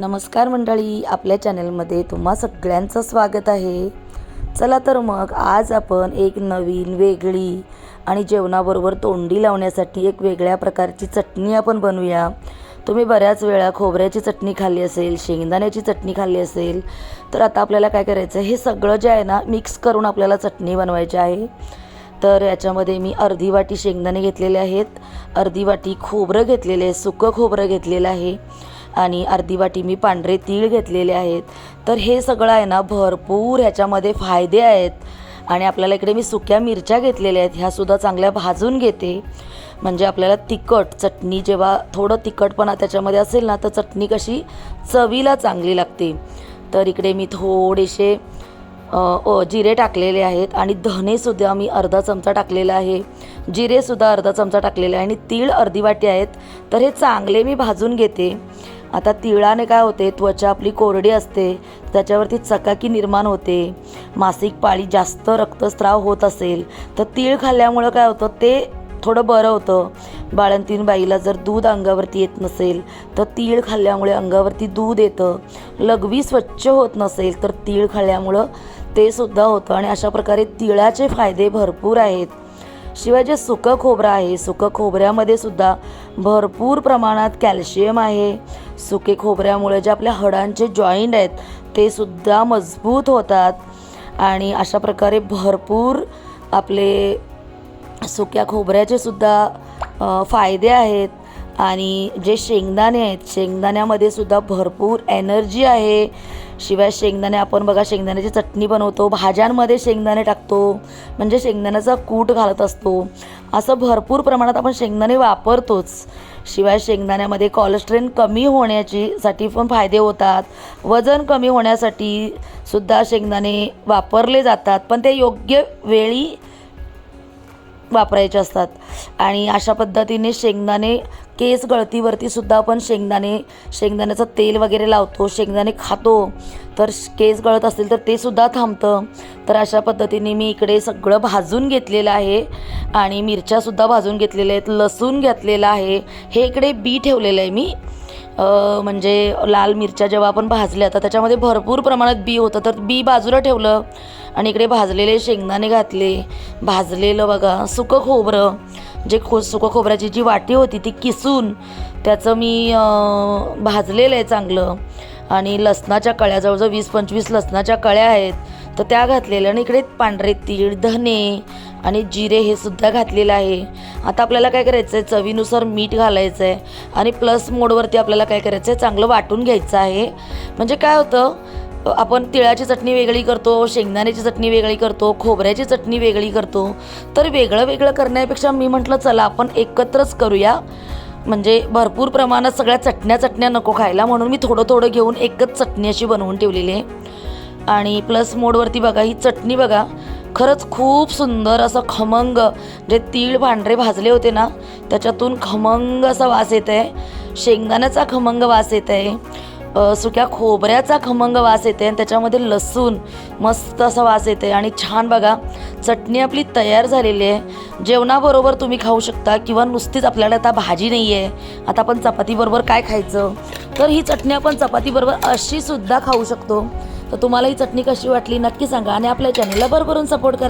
नमस्कार मंडळी आपल्या चॅनलमध्ये तुम्हा सगळ्यांचं स्वागत आहे. चला तर मग आज आपण एक नवीन वेगळी आणि जेवणाबरोबर तोंडी लावण्यासाठी एक वेगळ्या प्रकारची चटणी आपण बनवूया. तुम्ही बऱ्याच वेळा खोबऱ्याची चटणी खाल्ली असेल शेंगदाण्याची चटणी खाल्ली असेल तर आता आपल्याला काय करायचं आहे हे सगळं जे आहे ना मिक्स करून आपल्याला चटणी बनवायची आहे. तर याच्यामध्ये मी अर्धी वाटी शेंगदाणे घेतलेले आहेत. अर्धी वाटी खोबरं घेतलेले आहे सुकं खोबरं घेतलेलं आहे. आणि अर्धी वाटी मी पांढरे तीळ घेतलेले आहेत. तर हे सगळं आहे ना भरपूर ह्याच्यामध्ये फायदे आहेत. आणि आपल्याला इकडे मी सुक्या मिरच्या घेतलेल्या आहेत. ह्यासुद्धा चांगल्या भाजून घेते. म्हणजे आपल्याला तिखट चटणी जेव्हा थोडं तिखटपणा त्याच्यामध्ये असेल ना तर चटणी कशी चवीला चांगली लागते. तर इकडे मी थोडेसे जिरे टाकलेले आहेत. आणि धनेसुद्धा मी अर्धा चमचा टाकलेला आहे. जिरेसुद्धा अर्धा चमचा टाकलेला आहे. आणि तीळ अर्धी वाटी आहेत. तर हे चांगले मी भाजून घेते. आता तिळाने काय होते? त्वचा आपली कोरडी असते. त्याच्यावरती चकाकी निर्माण होते. मासिक पाळी जास्त रक्तस्राव होत असेल. तर तीळ खाल्ल्यामुळं काय होतं? ते थोडं बरं होतं. बाळंतीण बाईला जर दूध अंगावरती येत नसेल तर तीळ खाल्ल्यामुळे अंगावरती दूध येतं. लघवी स्वच्छ होत नसेल तर तीळ खाल्ल्यामुळं ते सुद्धा होतं. आणि अशा प्रकारे तिळाचे फायदे भरपूर आहेत. शिवाय जे सुकं खोबरं आहे सुकं खोबऱ्यामध्ये सुद्धा भरपूर प्रमाणात कॅल्शियम आहे. सुके खोबऱ्यामुळे जे आपल्या हाडांचे जॉईंट आहेत ते सुद्धा मजबूत होतात. आणि अशा प्रकारे भरपूर आपले सुक्या खोबऱ्याचे सुद्धा फायदे आहेत. आणि जे शेंगदाणे आहेत शेंगदाण्यामध्ये सुद्धा भरपूर एनर्जी आहे. शिवाय शेंगदाणे आपण बघा शेंगदाण्याची चटणी बनवतो भाज्यांमध्ये शेंगदाणे टाकतो म्हणजे शेंगदाण्याचा कूट घालत असतो. असं भरपूर प्रमाणात आपण शेंगदाणे वापरतोच. शिवाय शेंगदाण्यामध्ये कॉलेस्ट्रेन कमी होण्याची साठी पण फायदे होतात. वजन कमी होण्यासाठी सुद्धा शेंगदाणे वापरले जातात पण ते योग्य वेळी वापरायचे असतात. आणि अशा पद्धतीने शेंगदाणे केस गळतीवरती सुद्धा आपण शेंगदाणे शेंगदाण्याचं तेल वगैरे लावतो शेंगदाणे खातो. तर श- केस गळत असतील तर ते सुद्धा थांबतं. तर अशा पद्धतीने मी इकडे सगळं भाजून घेतलेलं आहे. आणि मिरच्यासुद्धा भाजून घेतलेल्या आहेत लसूण घेतलेलं आहे. हे इकडे बी ठेवलेलं आहे मी. म्हणजे लाल मिरच्या जेव्हा आपण भाजल्या तर त्याच्यामध्ये भरपूर प्रमाणात बी होतं. तर बी बाजूला ठेवलं आणि इकडे भाजलेले शेंगदाणे घातले. भाजलेलं बघा सुकं खोबरं. जे खो सुकं खोबऱ्याची जी वाटी होती ती किसून त्याचं मी भाजलेलं आहे चांगलं. आणि लसणाच्या कळ्या जवळजवळ वीस पंचवीस लसणाच्या कळ्या आहेत. तर त्या घातलेल्या आणि इकडे पांढरे तीळ धने आणि जिरे हे सुद्धा घातलेलं आहे. आता आपल्याला काय करायचं आहे चवीनुसार मीठ घालायचं आहे आणि प्लस मोडवरती आपल्याला काय करायचं आहे चांगलं वाटून घ्यायचं आहे. म्हणजे काय होतं? आपण तिळाची चटणी वेगळी करतो शेंगदाण्याची चटणी वेगळी करतो खोबऱ्याची चटणी वेगळी करतो. तर वेगळं वेगळं करण्यापेक्षा मी म्हटलं चला आपण एकत्रच करूया. म्हणजे भरपूर प्रमाणात सगळ्या चटण्या चटण्या नको खायला म्हणून मी थोडं थोडं घेऊन एकच चटणी अशी बनवून ठेवलेली आहे. आणि प्लस मोडवरती बघा ही चटणी बघा. खरंच खूप सुंदर असं खमंग जे तीळ पांढरे भाजले होते ना त्याच्यातून खमंग असा वास येत आहे शेंगदाण्याचा खमंग वास येत आहे सुक्या खोबऱ्याचा खमंग वास येते आणि त्याच्यामध्ये लसूण मस्त असा वास येते आणि छान बघा चटणी आपली तयार झालेली आहे. जेवणाबरोबर तुम्ही खाऊ शकता किंवा नुसतीच आपल्याला आता भाजी नाही आहे आता आपण चपातीबरोबर काय खायचं? तर ही चटणी आपण चपातीबरोबर अशीसुद्धा खाऊ शकतो. तर तुम्हाला ही चटणी कशी वाटली नक्की सांगा आणि आपल्या चॅनलला भरभरून सपोर्ट करा.